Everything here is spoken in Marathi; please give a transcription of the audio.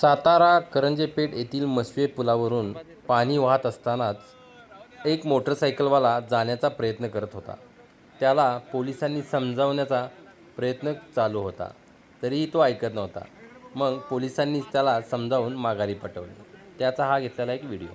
सातारा करंजेपेठ येथील मसवे पुलावरून पाणी वाहत असतानाच एक मोटरसायकलवाला जाण्याचा प्रयत्न करत होता. त्याला पोलिसांनी समजावण्याचा प्रयत्न चालू होता तरीही तो ऐकत नव्हता. मग पोलिसांनी त्याला समजावून माघारी पटवली त्याचा हा घेतलेला एक व्हिडिओ.